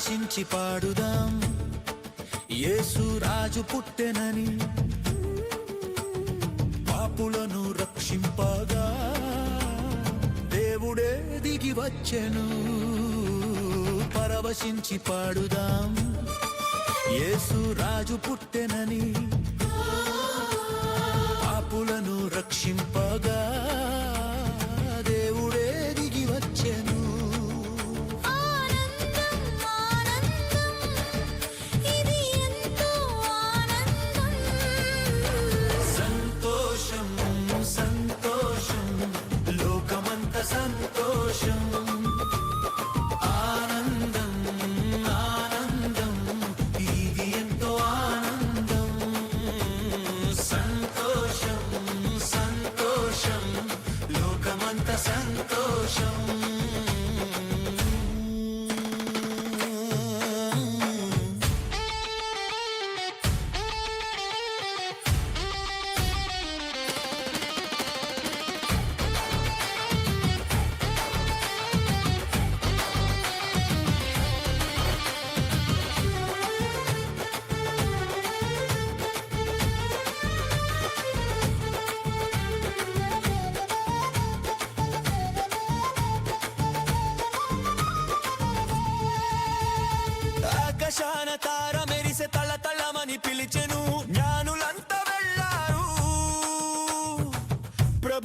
ఉల్లాసించి పాడుదాం. యేసు రాజు పుట్టెనని పాపులను రక్షింపగా దేవుడే దిగి వచ్చెను. పరవశించి పాడుదాం. యేసు రాజు పుట్టెనని పాపులను రక్షింపగా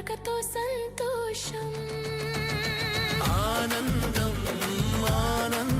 మరకతో సంతోషం. ఆనందం ఆనందం.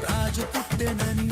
రాజు పుట్టెనని